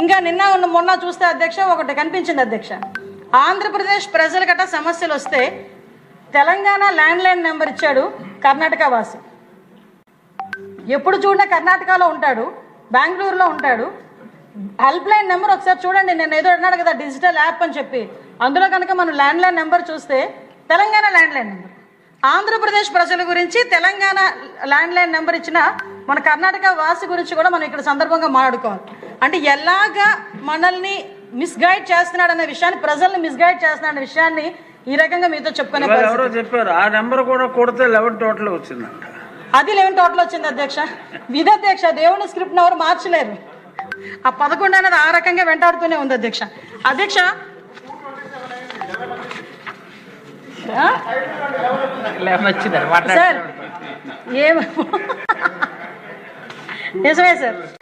ఇంకా నిన్న ఉన్న మొన్న చూస్తే అధ్యక్ష ఒకటి కనిపించింది అధ్యక్ష. ఆంధ్రప్రదేశ్ ప్రజలు గట్ట సమస్యలు వస్తే తెలంగాణ ల్యాండ్ లైన్ నెంబర్ ఇచ్చాడు కర్ణాటక వాసి. ఎప్పుడు చూడినా కర్ణాటకలో ఉంటాడు బెంగళూరులో ఉంటాడు. హెల్ప్ లైన్ నెంబర్ ఒకసారి చూడండి నేను ఏదో అన్నాడు కదా డిజిటల్ యాప్ అని చెప్పి. అందులో కనుక మనం ల్యాండ్ లైన్ నెంబర్ చూస్తే Telangana landline number. Andhra Pradesh ప్రజల గురించి తెలంగాణ ల్యాండ్ లైన్ నెంబర్ ఇచ్చిన మన కర్ణాటక వాసి గురించి కూడా మనం ఇక్కడ సందర్భంగా మాట్లాడుకోవాలి. అంటే ఎలాగా మనల్ని మిస్గైడ్ చేస్తున్నాడు అనే విషయాన్ని ప్రజల్ని మిస్గైడ్ చేస్తున్నాడు అనే విషయాన్ని ఈ రకంగా మీతో చెప్పుకునే. ఎవరో చెప్పారు ఆ నెంబర్ కూడా కొడితే లెవెన్ టోటల్ వచ్చిందంట. అది లెవెన్ టోటల్ వచ్చింది అధ్యక్ష. ఇది అధ్యక్ష దేవుని స్క్రిప్ట్ ఎవరు మార్చలేరు. ఆ పదకొండు అనేది ఆ రకంగా వెంటాడుతూనే ఉంది అధ్యక్ష. అధ్యక్ష సార్ ఏం? Deus abençoe.